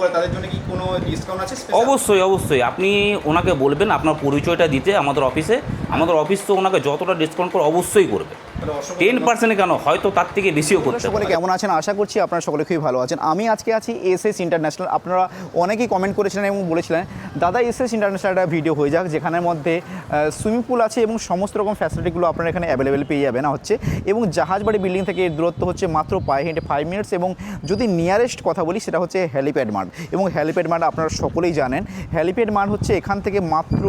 করে তাদের জন্য কি কোনো ডিসকাউন্ট আছে অবশ্যই অবশ্যই। আপনি ওনাকে বলবেন আপনার পরিচয়টা দিতে আমাদের অফিসে। আমাদের অফিস তো ওনাকে যতটা ডিসকাউন্ট করে অবশ্যই করবে। টেন পার্সেন্ট কেন? হয়তো তার থেকে বেশিও করতে সকলে কেমন আছেন? আশা করছি আপনারা সকলে খুবই ভালো আছেন। আমি আজকে আছি এস এস ইন্টারন্যাশনাল। আপনারা অনেকেই কমেন্ট করেছিলেন এবং বলেছিলেন দাদা এস এস ইন্টারন্যাশনাল একটা ভিডিও হয়ে যাক যেখানের মধ্যে সুইমিং পুল আছে এবং সমস্ত রকম ফ্যাসিলিটিগুলো আপনারা এখানে অ্যাভেলেবেল পেয়ে যাবে না হচ্ছে? এবং জাহাজবাড়ি বিল্ডিং থেকে এর দূরত্ব হচ্ছে মাত্র পায়ে হেঁটে ফাইভ মিনিটস এবং যদি নিয়ারেস্ট কথা বলি সেটা হচ্ছে হ্যালিপ্যাড মাঠ এবং হ্যালিপ্যাড মাঠ আপনারা সকলেই জানেন। হ্যালিপ্যাড মাঠ হচ্ছে এখান থেকে মাত্র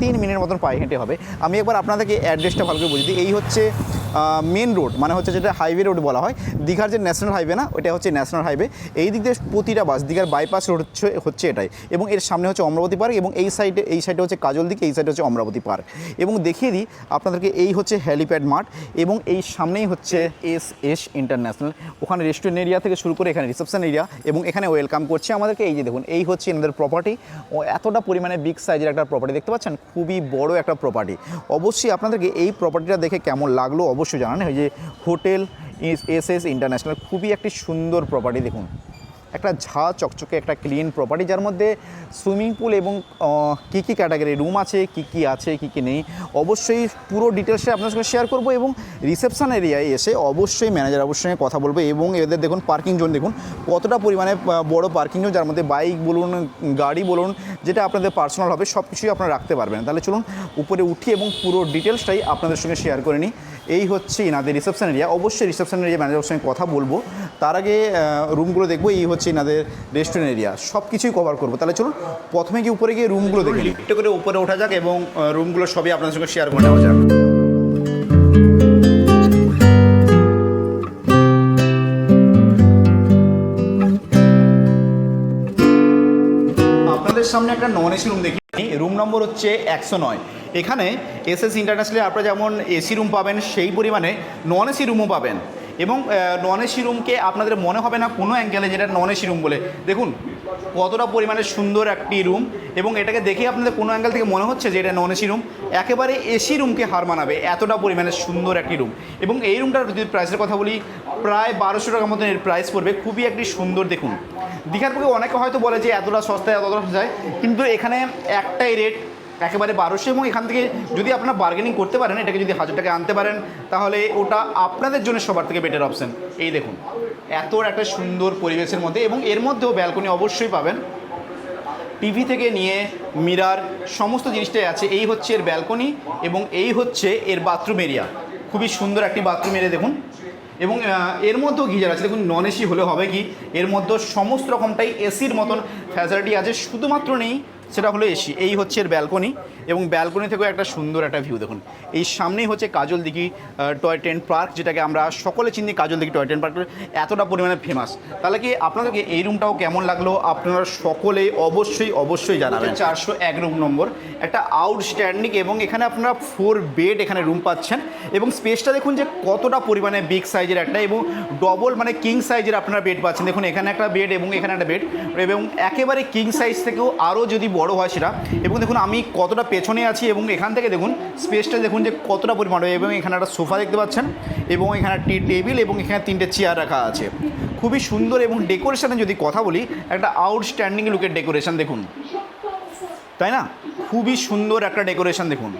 তিন মিনিট মতন পায়ে হেঁটে হবে। আমি একবার আপনাদেরকে অ্যাড্রেসটা ভালো করে বুঝিয়ে দিই। এই হচ্ছে মেন রোড মানে হচ্ছে যেটা হাইওয়ে রোড বলা হয়, দীঘার যে ন্যাশনাল হাইওয়ে না ওটা হচ্ছে ন্যাশনাল হাইওয়ে এই দিক দিয়ে প্রতিটা বাস দীঘার বাইপাস রোড হচ্ছে হচ্ছে এটাই। এবং এর সামনে হচ্ছে অমরাবতী পার্ক এবং এই সাইডে এই সাইডে হচ্ছে কাজল দিক এই সাইডে হচ্ছে অমরাবতী পার্ক এবং দেখিয়ে দিই আপনাদেরকে এই হচ্ছে হ্যালিপ্যাড মাঠ এবং এই সামনেই হচ্ছে এস এস ইন্টারন্যাশনাল ওখানে রেস্টুরেন্ট এরিয়া থেকে শুরু করে এখানে রিসেপশন এরিয়া এবং এখানে ওয়েলকাম করছে আমাদেরকে। এই যে দেখুন, এই হচ্ছে এনাদের প্রপার্টি ও, এতটা পরিমাণে বিগ সাইজের একটা প্রপার্টি দেখতে পাচ্ছেন? খুবই বড় একটা প্রপার্টি অবশ্যই আপনাদেরকে এই প্রপার্টিটা দেখে কেমন লাগল? অবশ্যই জানান, এই যে হোটেল এস এস ইন্টারন্যাশনাল খুবই একটি সুন্দর প্রপার্টি দেখুন। একটা ঝা চকচকে একটা ক্লিন প্রপার্টি যার মধ্যে সুইমিং পুল এবং কী কী ক্যাটাগরি রুম আছে, কী কী আছে, কী কী নেই, অবশ্যই পুরো ডিটেলসে আপনার সঙ্গে শেয়ার করব এবং রিসেপশন এরিয়ায় এসে অবশ্যই ম্যানেজার অবশ্যই কথা বলব এবং এদের দেখুন পার্কিং জোন দেখুন, কতটা পরিমাণে বড় পার্কিং জোন যার মধ্যে বাইক বলুন, গাড়ি বলুন, যেটা আপনাদের পার্সোনাল হবে সব কিছুই আপনারা রাখতে পারবেন। তাহলে চলুন, উপরে উঠি এবং পুরো ডিটেলসটাই আপনাদের সঙ্গে শেয়ার করে নিই। এই হচ্ছে ইনাদের রিসেপশন এরিয়া অবশ্যই রিসেপশন এরিয়া ম্যানেজারের সঙ্গে কথা বলব। তার আগে রুমগুলো দেখব, এই হচ্ছে ইনাদের রেস্টুরেন্ট এরিয়া সব কিছুই কভার করব। তাহলে চলুন, প্রথমে গিয়ে উপরে গিয়ে রুমগুলো দেখি একটু করে উপরে ওঠা যাক এবং রুমগুলো সবই আপনাদের সঙ্গে শেয়ার করে নেওয়া যাক। আপনাদের সামনে একটা নন এসি রুম দেখি রুম নম্বর হচ্ছে একশো নয়। এখানে এস এস ইন্টারন্যাশনালে আপনারা যেমন এসি রুম পাবেন, সেই পরিমাণে নন এসি রুমও পাবেন। এবং নন এসি রুমকে আপনাদের মনে হবে না কোনো অ্যাঙ্গেলে যেটা নন এসি রুম বলে। দেখুন, কতটা পরিমাণে সুন্দর একটি রুম এবং এটাকে দেখে আপনাদের কোনো অ্যাঙ্গেল থেকে মনে হচ্ছে যে এটা নন এসি রুম একেবারে এসি রুমকে হার মানাবে এতটা পরিমাণে সুন্দর একটি রুম এবং এই রুমটার যদি প্রাইসের কথা বলি, প্রায় বারোশো টাকার মতন এর প্রাইস পড়বে। খুবই একটি সুন্দর, দেখুন। দীঘার বুকে অনেকে হয়তো বলে যে, এতটা সস্তায় এতটা সস্তায় কিন্তু এখানে একটাই রেট একেবারে বারোশো এবং এখান থেকে যদি আপনারা বার্গেনিং করতে পারেন, এটাকে যদি হাজার টাকা আনতে পারেন, তাহলে ওটা আপনাদের জন্য সবার থেকে বেটার অপশন এই দেখুন, এত একটা সুন্দর পরিবেশের মধ্যে এবং এর মধ্যেও ব্যালকনি অবশ্যই পাবেন। টিভি থেকে নিয়ে মিরার সমস্ত জিনিসটাই আছে। এই হচ্ছে এর ব্যালকনি এবং এই হচ্ছে এর বাথরুম এরিয়া খুবই সুন্দর একটি বাথরুম এরিয়া দেখুন। এবং এর মধ্যেও গিজার আছে। দেখুন নন এসি হলে হবে কি? এর মধ্যে সমস্ত রকমটাই এসির মতন ফ্যাসিলিটি আছে। শুধুমাত্র নেই সেটা হলো এসি। এই হচ্ছে এর ব্যালকনি এবং ব্যালকনি থেকেও একটা সুন্দর একটা ভিউ দেখুন। এই সামনেই হচ্ছে Kajal Dighi toy train park যেটাকে আমরা সকলে চিনি, Kajal Dighi toy train park এতটা পরিমাণে ফেমাস তাহলে কি আপনাদেরকে এই রুমটাও কেমন লাগল? আপনারা সকলে অবশ্যই অবশ্যই জানাবেন। চারশো এক রুম নম্বর একটা আউটস্ট্যান্ডিং এবং এখানে আপনারা ফোর বেড এখানে রুম পাচ্ছেন। এবং স্পেসটা দেখুন যে কতটা পরিমাণে বিগ সাইজের একটা এবং ডবল মানে কিং সাইজের আপনারা বেড পাচ্ছেন। দেখুন, এখানে একটা বেড এবং এখানে একটা বেড এবং একেবারে কিং সাইজ থেকেও আরও যদি বড় হয় সেটা। এবং দেখুন, আমি কতটা পেছনে আছি এবং এখান থেকে দেখুন স্পেসটা দেখুন যে কতটা পরিমাণ এবং এখানে একটা সোফা দেখতে পাচ্ছেন এবং এখানে টি টেবিল এবং এখানে তিনটে চেয়ার রাখা আছে। খুবই সুন্দর এবং ডেকোরেশনে যদি কথা বলি, একটা আউটস্ট্যান্ডিং লুকের ডেকোরেশন দেখুন। তাই না? খুবই সুন্দর একটা ডেকোরেশন দেখুন।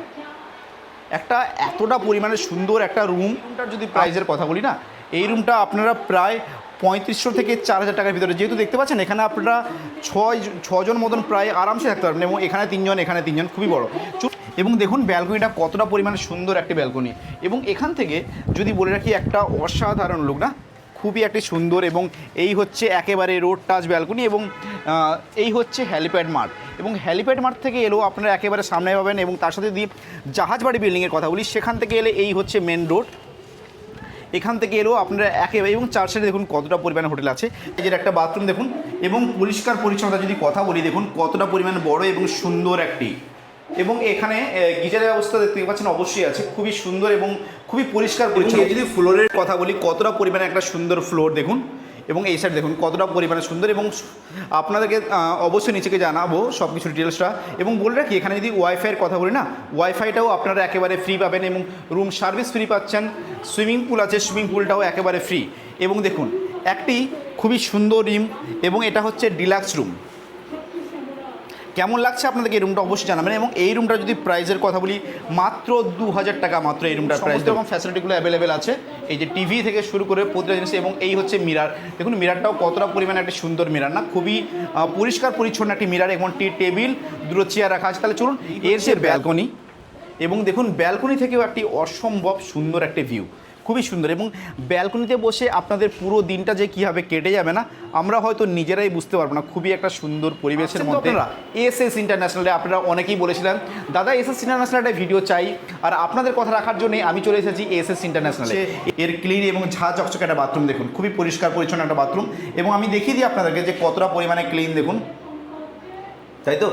একটা এতটা পরিমাণে সুন্দর একটা রুমটার যদি প্রাইজের কথা বলি না, এই রুমটা আপনারা প্রায় পঁয়ত্রিশশো থেকে চার হাজার টাকার ভিতরে। যেহেতু দেখতে পাচ্ছেন, এখানে আপনারা ছয় ছজন মতন প্রায় আরামসে থাকতে পারবেন এবং এখানে তিনজন এখানে তিনজন, খুবই বড়। এবং দেখুন, ব্যালকনিটা কতটা পরিমাণে সুন্দর একটি ব্যালকনি। এবং এখান থেকে যদি বলে রাখি, একটা অসাধারণ লোক না? খুবই একটি সুন্দর এবং এই হচ্ছে একেবারে রোড টাচ ব্যালকনি এবং এই হচ্ছে হ্যালিপ্যাড মাঠ এবং হ্যালিপ্যাড মাঠ থেকে এলেও আপনারা একেবারে সামনে পাবেন এবং তার সাথে যদি জাহাজবাড়ি বিল্ডিংয়ের কথা বলি, সেখান থেকে এলে এই হচ্ছে মেন রোড এখান থেকে এলো আপনারা একেবারে এবং চার সাইডে দেখুন কতটা পরিমাণে হোটেল আছে। এই যে একটা বাথরুম দেখুন এবং পরিষ্কার পরিচ্ছন্নতা যদি কথা বলি দেখুন কতটা পরিমাণ বড় এবং সুন্দর একটি। এবং এখানে গিজারের ব্যবস্থা দেখতে পাচ্ছেন অবশ্যই আছে। খুবই সুন্দর এবং খুবই পরিষ্কার পরিচ্ছন্ন। যদি ফ্লোরের কথা বলি কতটা পরিমাণে একটা সুন্দর ফ্লোর দেখুন। এবং এই সাইড দেখুন কতটা পরিমাণে সুন্দর এবং আপনাদেরকে অবশ্যই নিচেকে জানাব সব কিছু ডিটেলসটা এবং বলে রাখি, এখানে যদি ওয়াইফাইয়ের কথা বলি না ওয়াইফাইটাও আপনারা একেবারে ফ্রি পাবেন এবং রুম সার্ভিস ফ্রি পাচ্ছেন। সুইমিং পুল আছে সুইমিং পুলটাও একেবারে ফ্রি এবং দেখুন, একটি খুবই সুন্দর রিম এবং এটা হচ্ছে ডিলাক্স রুম কেমন লাগছে আপনাদেরকে এই রুমটা অবশ্যই জানাবেন এবং এই রুমটা যদি প্রাইসের কথা বলি মাত্র দু হাজার টাকা মাত্র এই রুমটার প্রাইস এবং ফ্যাসিলিটিগুলো অ্যাভেলেবেল আছে। এই যে টিভি থেকে শুরু করে প্রতিটা জিনিস এবং এই হচ্ছে মিরার দেখুন মিরারটাও কতটা পরিমাণে একটা সুন্দর মিরার না? খুবই পরিষ্কার পরিচ্ছন্ন একটি মিরার এবং টি টেবিল দুটো চেয়ার রাখা আছে। তাহলে চলুন এর যে ব্যালকনি এবং দেখুন ব্যালকনি থেকেও একটি অসম্ভব সুন্দর একটি ভিউ খুবই সুন্দর এবং ব্যালকনিতে বসে আপনাদের পুরো দিনটা যে কীভাবে কেটে যাবে না আমরা হয়তো নিজেরাই বুঝতে পারব না। খুবই একটা সুন্দর পরিবেশের মধ্যে এস এস ইন্টারন্যাশনালে আপনারা অনেকেই বলেছিলেন দাদা এস এস ইন্টারন্যাশনাল একটা ভিডিও চাই। আর আপনাদের কথা রাখার জন্য আমি চলে এসেছি এস এস ইন্টারন্যাশনালে এর ক্লিন এবং ঝা চকচকে একটা বাথরুম দেখুন। খুবই পরিষ্কার পরিচ্ছন্ন একটা বাথরুম এবং আমি দেখিয়ে দিই আপনাদেরকে যে কতটা পরিমাণে ক্লিন দেখুন। তাই তো?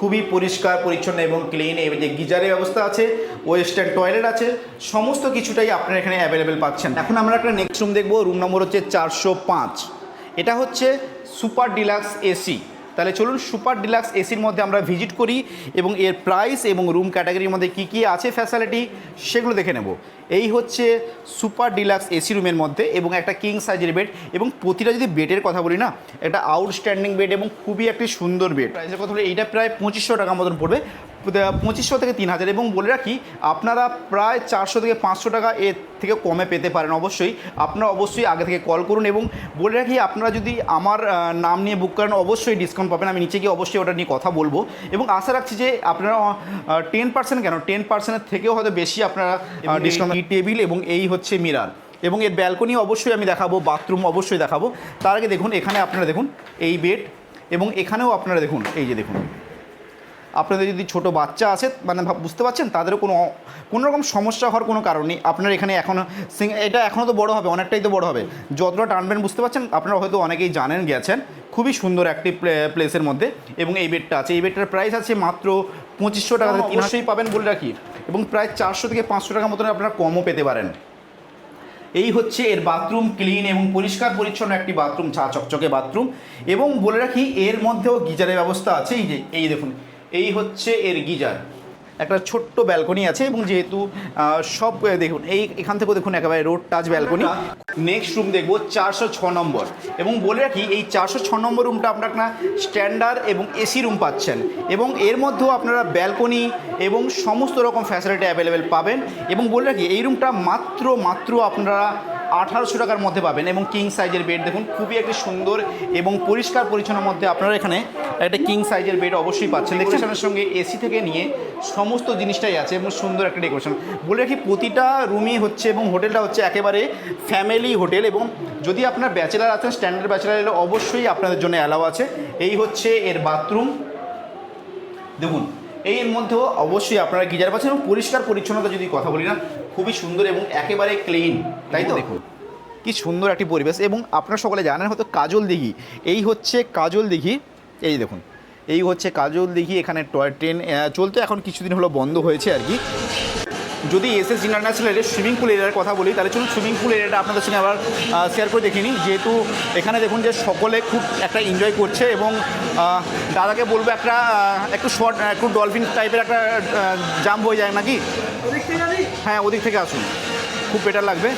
খুবই পরিষ্কার, পরিচ্ছন্ন এবং ক্লিন এই যে গিজারের ব্যবস্থা আছে ওয়েস্টার্ন টয়লেট আছে, সমস্ত কিছুটাই আপনারা এখানে অ্যাভেলেবেল পাচ্ছেন। এখন আমরা একটা নেক্সট রুম দেখব রুম নম্বর হচ্ছে চারশো পাঁচ। এটা হচ্ছে সুপার ডিলাক্স এসি তাহলে চলুন সুপার ডিলাক্স এসির মধ্যে আমরা ভিজিট করি এবং এর প্রাইস এবং রুম ক্যাটাগরির মধ্যে কি কী আছে, ফ্যাসিলিটি সেগুলো দেখে নেব। এই হচ্ছে সুপার ডিলাক্স এসি রুমের মধ্যে এবং একটা কিং সাইজের বেড এবং প্রতিটা যদি বেডের কথা বলি না, একটা আউটস্ট্যান্ডিং বেড এবং খুবই একটি সুন্দর বেড। প্রাইসের কথা বলি, এইটা প্রায় পঁচিশশো টাকা মতন পড়বে। পঁচিশশো থেকে তিন হাজার। এবং বলে রাখি আপনারা প্রায় চারশো থেকে পাঁচশো টাকা এর থেকে কমে পেতে পারেন অবশ্যই। আপনারা অবশ্যই আগে থেকে কল করুন এবং বলে রাখি আপনারা যদি আমার নাম নিয়ে বুক করেন অবশ্যই ডিসকাউন্ট পাবেন। আমি নিচে গিয়ে অবশ্যই ওটা নিয়ে কথা বলব। এবং আশা রাখছি যে আপনারা টেন পার্সেন্ট কেন? টেন পার্সেন্টের থেকেও হয়তো বেশি আপনারা ডিসকাউন্ট টেবিল এবং এই হচ্ছে মিরার এবং এর ব্যালকনি অবশ্যই আমি দেখাবো বাথরুম অবশ্যই দেখাবো। তার আগে দেখুন এখানে আপনারা দেখুন এই বেড এবং এখানেও আপনারা দেখুন এই যে দেখুন। আপনাদের যদি ছোট বাচ্চা আছে মানে বুঝতে পারছেন? তাদেরও কোনো কোনো রকম সমস্যা হওয়ার কোনো কারণ নেই। আপনার এখানে এখনও এটা এখনও তো বড় হবে অনেকটাই তো বড় হবে। যতটা টানবেন বুঝতে পারছেন? আপনারা হয়তো অনেকেই জানেন গেছেন। খুবই সুন্দর একটি প্লেসের মধ্যে। এবং এই বেডটা আছে। এই বেডটার প্রাইস আছে মাত্র পঁচিশশো টাকা। তিনশোই পাবেন বলে রাখি। এবং প্রায় চারশো থেকে পাঁচশো টাকা মতন আপনারা কমও পেতে পারেন। এই হচ্ছে এর বাথরুম ক্লিন এবং পরিষ্কার পরিচ্ছন্ন একটি বাথরুম ছা চকচকে বাথরুম। এবং বলে রাখি এর মধ্যেও গিজারের ব্যবস্থা আছে। এই যে এই দেখুন এই হচ্ছে এর গিজার। একটা ছোট্ট ব্যালকনি আছে এবং যেহেতু সব দেখুন, এই, এখান থেকেও দেখুন একেবারে road touch balcony. Next room দেখব, চারশো ছ নম্বর। এবং বলে রাখি, এই চারশো ছ নম্বর রুমটা আপনারা স্ট্যান্ডার্ড এবং এসি রুম পাচ্ছেন। এবং এর মধ্যেও আপনারা ব্যালকনি এবং সমস্ত রকম ফ্যাসিলিটি অ্যাভেলেবেল পাবেন। এবং বলে রাখি, এই রুমটা মাত্র মাত্র আপনারা আঠারোশো টাকার মধ্যে পাবেন এবং কিং সাইজের বেড দেখুন, খুবই একটি সুন্দর এবং পরিষ্কার পরিচ্ছন্নের মধ্যে আপনারা এখানে একটা কিং সাইজের বেড অবশ্যই পাচ্ছেন। ডেকোরেশনের সঙ্গে এসি থেকে নিয়ে সমস্ত জিনিসটাই আছে এবং সুন্দর একটা ডেকোরেশন বলে রাখি, প্রতিটা রুমই হচ্ছে এবং হোটেলটা হচ্ছে একেবারে ফ্যামিলি হোটেল এবং যদি আপনার ব্যাচেলার আছেন স্ট্যান্ডার্ড ব্যাচেলার এলে অবশ্যই আপনাদের জন্য অ্যালাউ আছে। এই হচ্ছে এর বাথরুম দেখুন, এই এর মধ্যেও অবশ্যই আপনারা গিজার পাচ্ছেন এবং পরিষ্কার পরিচ্ছন্নতা যদি কথা বলি না খুবই সুন্দর এবং একেবারে ক্লিন তাই তো? দেখুন কি সুন্দর একটি পরিবেশ এবং আপনারা সকলে জানেন হয়তো কাজল দিঘি। এই হচ্ছে কাজল দিঘি। এই দেখুন, এই হচ্ছে কাজল দিঘি, এখানে টয় ট্রেন চলতে এখন কিছুদিন হলো বন্ধ হয়েছে আর কি। যদি এস এস ইন্টারন্যাশনালের সুইমিং পুল এরিয়ার কথা বলি তাহলে চলুন সুইমিং পুল এরিয়াটা আপনাদের সঙ্গে আবার শেয়ার করে দেখিনি যেহেতু এখানে দেখুন যে সকলে খুব একটা এনজয় করছে এবং দাদাকে বলব একটা একটু শর্ট একটু ডলফিন টাইপের একটা জাম্প হয়ে যায় নাকি? হ্যাঁ ওদিক থেকে আসুন। খুব বেটার লাগবে।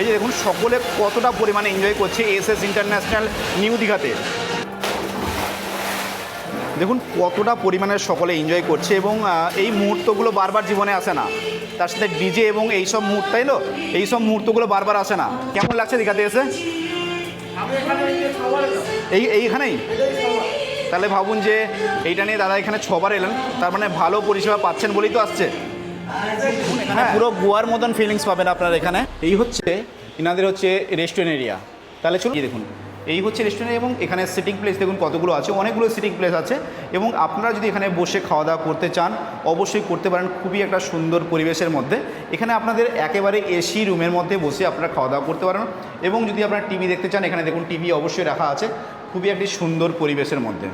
এই যে দেখুন সকলে কতটা পরিমাণে এনজয় করছে এস এস ইন্টারন্যাশনাল নিউ দীঘাতে। দেখুন, কতটা পরিমাণে সকলে এনজয় করছে এবং এই মুহূর্তগুলো বারবার জীবনে আসে না। তার সাথে ডিজে এবং এইসব মুহূর্ত এলো এইসব মুহূর্তগুলো বারবার আসে না। কেমন লাগছে দীঘাতে এসে? এই, এইখানেই? তাহলে ভাবুন যে, এইটা নিয়ে দাদা এখানে ছবার এলেন। তার মানে ভালো পরিষেবা পাচ্ছেন বলেই তো আসছে। এখানে পুরো গোয়ার মতন ফিলিংস পাবেন আপনারা এখানে। এই হচ্ছে এনাদের হচ্ছে রেস্টুরেন্ট এরিয়া তাহলে চলুন দেখুন। এই হচ্ছে রেস্টুরেন্ট এবং এখানে সিটিং প্লেস দেখুন কতগুলো আছে, অনেকগুলো সিটিং প্লেস আছে এবং আপনারা যদি এখানে বসে খাওয়া দাওয়া করতে চান, অবশ্যই করতে পারেন খুবই একটা সুন্দর পরিবেশের মধ্যে। এখানে আপনাদের একেবারে এসি রুমের মধ্যে বসে আপনারা খাওয়া দাওয়া করতে পারেন এবং যদি আপনারা টিভি দেখতে চান, এখানে দেখুন টিভি অবশ্যই রাখা আছে, খুবই একটি সুন্দর পরিবেশের মধ্যে।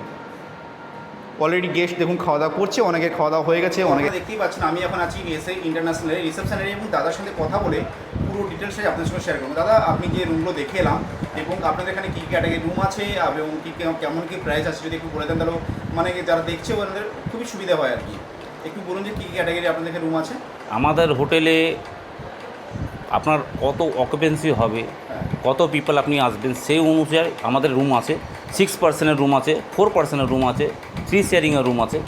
অলরেডি গেস্ট দেখুন খাওয়া দাওয়া করছে অনেকে খাওয়া দাওয়া হয়ে গেছে অনেকে দেখতেই পাচ্ছেন আমি এখন আছি এসে ইন্টারন্যাশনাল রিসেপশন এরিয়া এবং দাদার সাথে কথা বলে পুরো ডিটেলসটাই আপনার সঙ্গে শেয়ার করব। দাদা আপনি যে রুমগুলো দেখে এলাম এবং আপনাদের এখানে কী ক্যাটাগরি রুম আছে এবং কী কেমন কী প্রাইস আছে যদি একটু বলে দেন তাহলে মানে যারা দেখছে ওনাদের খুবই সুবিধা হয় আর কি। একটু বলুন যে কী ক্যাটাগরি আপনাদের এখানে রুম আছে। আমাদের হোটেলে আপনার কত অকুপেন্সি হবে হ্যাঁ। কত পিপল আপনি আসবেন সেই অনুযায়ী আমাদের রুম আছে। সিক্স পার্সেন্টের রুম আছে ফোর পার্সেন্টের রুম আছে থ্রি শেয়ারিংয়ের রুম আছে।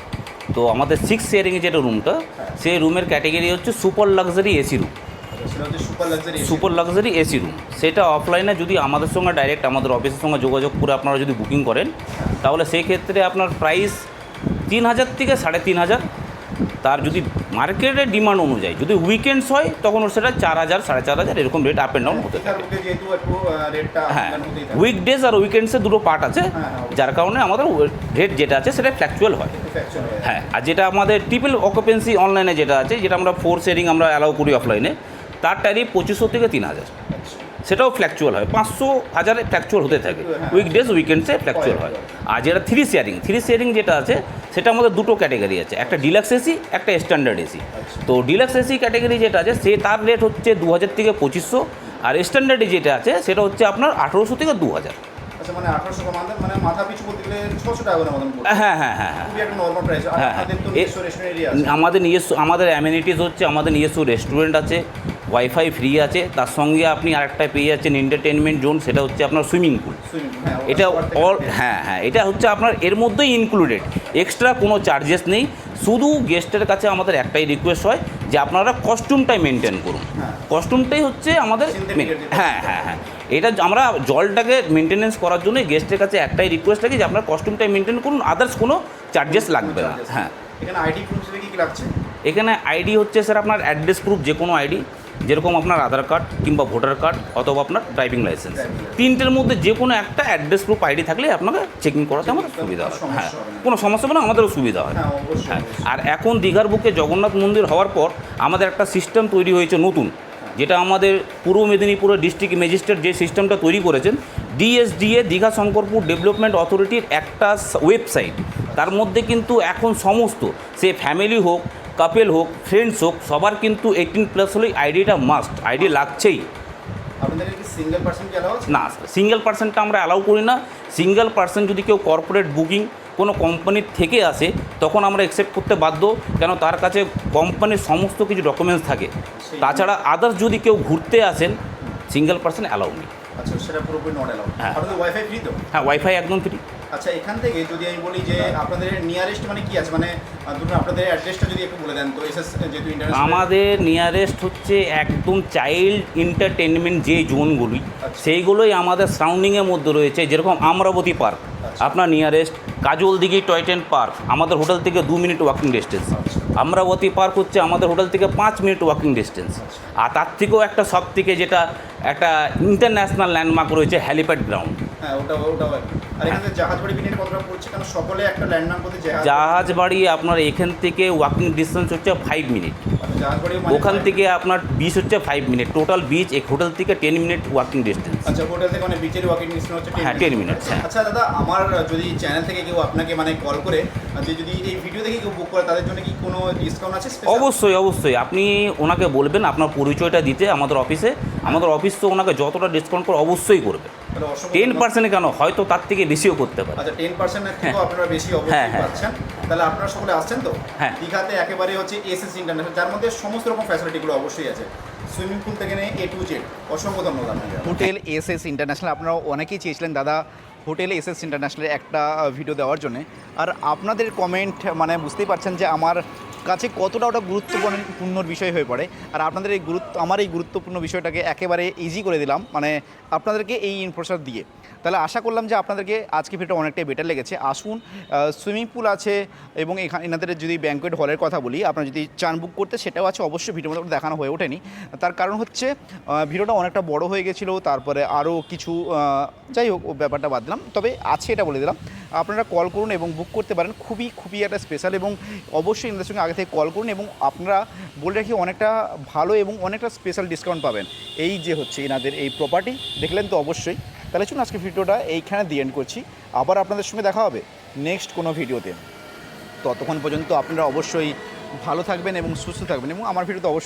তো আমাদের সিক্স শেয়ারিংয়ের যেটা রুমটা সেই রুমের ক্যাটেগরি হচ্ছে super luxury AC room super luxury super luxury AC room সেটা অফলাইনে যদি আমাদের সঙ্গে ডাইরেক্ট আমাদের অফিসের সঙ্গে যোগাযোগ করে আপনারা যদি বুকিং করেন, তাহলে সেই ক্ষেত্রে আপনার প্রাইস তিন হাজার থেকে সাড়ে তিন হাজার তার যদি মার্কেটের ডিমান্ড অনুযায়ী যদি উইকেন্ডস হয় তখন ওর সেটা চার হাজার সাড়ে চার হাজার এরকম রেট আপ অ্যান্ড ডাউন হতে থাকে হ্যাঁ উইকডেজ আর উইকেন্ডসে দুটো পার্ট আছে হ্যাঁ, হ্যাঁ। যার কারণে আমাদের রেট যেটা আছে সেটা ফ্ল্যাকচুয়াল হয় হয়ে আর যেটা আমাদের ট্রিপল অকুপেন্সি অনলাইনে যেটা আছে যেটা আমরা ফোর শেয়ারিং আমরা অ্যালাউ করি অফলাইনে তার ট্যারিফ পঁচিশশো থেকে তিন হাজার। সেটাও ফ্ল্যাকচুয়াল হয়। পাঁচশো হাজারে ফ্ল্যাকচুয়াল হতে থাকে। উইকডেজ উইকেন্ডসে ফ্ল্যাকচুয়াল হয়। আর যেটা থ্রি শেয়ারিং থ্রি শেয়ারিং যেটা আছে সেটা আমাদের দুটো ক্যাটাগরি আছে। একটা ডিলাক্স এসি একটা স্ট্যান্ডার্ড এসি। তো ডিলাক্স এসি ক্যাটাগরি যেটা আছে সে তার রেট হচ্ছে দু হাজার থেকে পঁচিশশো। আর স্ট্যান্ডার্ডে যেটা আছে সেটা হচ্ছে আপনার আঠেরোশো থেকে দু হাজার আচ্ছা মানে মানে হ্যাঁ হ্যাঁ হ্যাঁ হ্যাঁ। হ্যাঁ, আমাদের নিজস্ব আমাদের অ্যামিনিটিস হচ্ছে আমাদের নিজস্ব রেস্টুরেন্ট আছে। ওয়াইফাই ফ্রি আছে তার সঙ্গে আপনি আরেকটা পেয়ে যাচ্ছেন এন্টারটেনমেন্ট জোন সেটা হচ্ছে আপনার সুইমিং পুল হ্যাঁ এটা অল হ্যাঁ হ্যাঁ এটা হচ্ছে আপনার এর মধ্যেই ইনক্লুডেড এক্সট্রা কোনো চার্জেস নেই শুধু গেস্টের কাছে আমাদের একটাই রিকোয়েস্ট হয় যে আপনারা কস্টিউমটাই মেনটেন করুন। হ্যাঁ। কস্টিউমটাই হচ্ছে আমাদের। হ্যাঁ হ্যাঁ হ্যাঁ। এটা আমরা জলটাকে মেনটেনেন্স করার জন্য গেস্টের কাছে একটাই রিকোয়েস্ট থাকে যে আপনার কস্টিউমটাই মেনটেন করুন আদার্স কোনো চার্জেস লাগবে না। হ্যাঁ। এখানে আইডি প্রুফ কি লাগছে? এখানে আইডি হচ্ছে স্যার আপনার অ্যাড্রেস প্রুফ যে কোনো আইডি যেরকম আপনার আধার কার্ড কিংবা ভোটার কার্ড অথবা আপনার ড্রাইভিং লাইসেন্স তিনটের মধ্যে যে কোনো একটা অ্যাড্রেস প্রুফ আইডি থাকলে আপনাকে চেকিং করাতে আমাদের সুবিধা হয় হ্যাঁ। কোনো সমস্যা হবে আমাদেরও সুবিধা হয় হ্যাঁ হ্যাঁ। আর এখন দীঘার বুকে জগন্নাথ মন্দির হওয়ার পর আমাদের একটা সিস্টেম তৈরি হয়েছে নতুন যেটা আমাদের পূর্ব মেদিনীপুরের ডিস্ট্রিক্ট ম্যাজিস্ট্রেট যে সিস্টেমটা তৈরি করেছেন ডিএসডিএ দীঘা শঙ্করপুর ডেভেলপমেন্ট অথরিটির একটা ওয়েবসাইট তার মধ্যে কিন্তু এখন সমস্ত সে ফ্যামিলি হোক কাপেল হোক ফ্রেন্ডস হোক সবার কিন্তু এইটিন প্লাস হলেই আইডিটা মাস্ট আইডি লাগছেই। না সিঙ্গেল পার্সনটা আমরা অ্যালাউ করি না। সিঙ্গেল পার্সন যদি কেউ কর্পোরেট বুকিং কোনো কোম্পানির থেকে আসে তখন আমরা অ্যাকসেপ্ট করতে বাধ্য কেন তার কাছে কোম্পানির সমস্ত কিছু ডকুমেন্টস থাকে। তাছাড়া আদার্স যদি কেউ ঘুরতে আসেন সিঙ্গেল পার্সন অ্যালাউ নেই। আচ্ছা হ্যাঁ। ওয়াইফাই হ্যাঁ ওয়াইফাই একদম ফ্রি আচ্ছা এখান থেকে যদি আমি বলি যে আপনাদের নিয়ারেস্ট মানে কি আছে মানে ধরুন আপনাদের অ্যাড্রেসটা যদি একটু বলে দেন তো এসএস যেহেতু আমাদের নিয়ারেস্ট হচ্ছে একদম চাইল্ড এন্টারটেনমেন্ট যে জোনগুলি আচ্ছা। সেইগুলোই আমাদের সারাউন্ডিংয়ের মধ্যে রয়েছে যেরকম আমরাবতী পার্ক আচ্ছা। আপনার nearest Kajal Dighi toy train park আমাদের হোটেল থেকে দু minute walking distance. Amarabati park হচ্ছে আমাদের হোটেল থেকে পাঁচ মিনিট ওয়াকিং ডিস্টেন্স। আর তার থেকেও একটা সব থেকে যেটা একটা ইন্টারন্যাশনাল ল্যান্ডমার্ক রয়েছে হ্যালিপ্যাড গ্রাউন্ড হ্যাঁ ওটা ওটাও আর এখান জাহাজ বাড়ি বিনিয়োগ কতটা পড়ছে? কারণ সকলে একটা ল্যান্ডমার্ক বলতে জাহাজ জাহাজ বাড়ি আপনার এখান থেকে ওয়াকিং ডিস্টেন্স হচ্ছে ফাইভ মিনিট আচ্ছা, জাহাজ বাড়ি ওখান থেকে আপনার বিচ হচ্ছে ফাইভ মিনিট টোটাল বিচ এক হোটেল থেকে টেন মিনিট ওয়াকিং ডিস্টেন্স আচ্ছা হোটেল থেকে মানে বিচের ওয়াকিং ডিস্টেন্স হচ্ছে হ্যাঁ, 10 minutes, হ্যাঁ। আচ্ছা দাদা আমার যদি চ্যানেল থেকে কেউ আপনাকে মানে কল করে যে যদি এই ভিডিও দেখে কেউ বুক করে তাদের জন্য কি কোনো ডিসকাউন্ট আছে অবশ্যই অবশ্যই। আপনি ওনাকে বলবেন আপনার পরিচয়টা দিতে আমাদের অফিসে আমাদের অফিস তো ওনাকে যতটা ডিসকাউন্ট করে অবশ্যই করবে। টেন ধন্যবাদ। পার্সেন্ট কেন? হয়তো তার থেকে বেশিও করতে পারে। আচ্ছা টেন পার্সেন্টের থেকেও আপনারা বেশি হ্যাঁ, অবশ্যই হ্যাঁ। পাচ্ছেন। তাহলে আপনারা সকলে আসছেন তো? হ্যাঁ। দীঘাতে একেবারে হচ্ছে এসএস ইন্টারন্যাশনাল যার মধ্যে সমস্ত রকম ফ্যাসিলিটিগুলো অবশ্যই আছে। সুইমিং পুল থেকে নিয়ে এ টু জেড অসংখ্য ধন্যবাদ হোটেল এসএস ইন্টারন্যাশনাল আপনারা অনেকেই চেয়েছিলেন দাদা হোটেল এসএস ইন্টারন্যাশনালের একটা ভিডিও দেওয়ার জন্য। আর আপনাদের কমেন্ট মানে বুঝতেই পারছেন যে আমার কাছে কতটা ওটা গুরুত্বপূর্ণ বিষয় হয়ে পড়ে। আর আপনাদের এই গুরুত্ব, আমার এই গুরুত্বপূর্ণ বিষয়টাকে একেবারে ইজি করে দিলাম। মানে আপনাদেরকে এই ইনফোর্সার দিয়ে। তাহলে আশা করলাম যে আপনাদেরকে আজকে ভিডিওটা অনেকটাই বেটার লেগেছে। আসুন সুইমিং পুল আছে এবং এখানে এনাদের যদি ব্যাঙ্কোয়েট হলের কথা বলি, আপনারা যদি চান বুক করতে, সেটাও আছে। অবশ্যই ভিডিওর মধ্যে দেখানো হয়ে ওঠেনি। তার কারণ হচ্ছে ভিডিওটা অনেকটা বড় হয়ে গেছিল, তারপরে আরও কিছু যাই হোক, ব্যাপারটা বাদ দিলাম। তবে আছে এটা বলে দিলাম আপনারা কল করুন এবং বুক করতে পারেন। খুবই খুবই একটা স্পেশাল এবং অবশ্যই এনাদের সঙ্গে আগে থেকে কল করুন এবং আপনারা বলে রাখি অনেকটা ভালো এবং অনেকটা স্পেশাল ডিসকাউন্ট পাবেন। এই যে হচ্ছে এনাদের এই প্রপার্টি দেখলেন তো অবশ্যই। তাহলে চলুন আজকে ভিডিওটা এইখানে দিয়ে এন্ড করছি। আবার আপনাদের সঙ্গে দেখা হবে নেক্সট কোনো ভিডিওতে। ততক্ষণ পর্যন্ত আপনারা অবশ্যই ভালো থাকবেন এবং সুস্থ থাকবেন এবং আমার ভিডিও তো অবশ্যই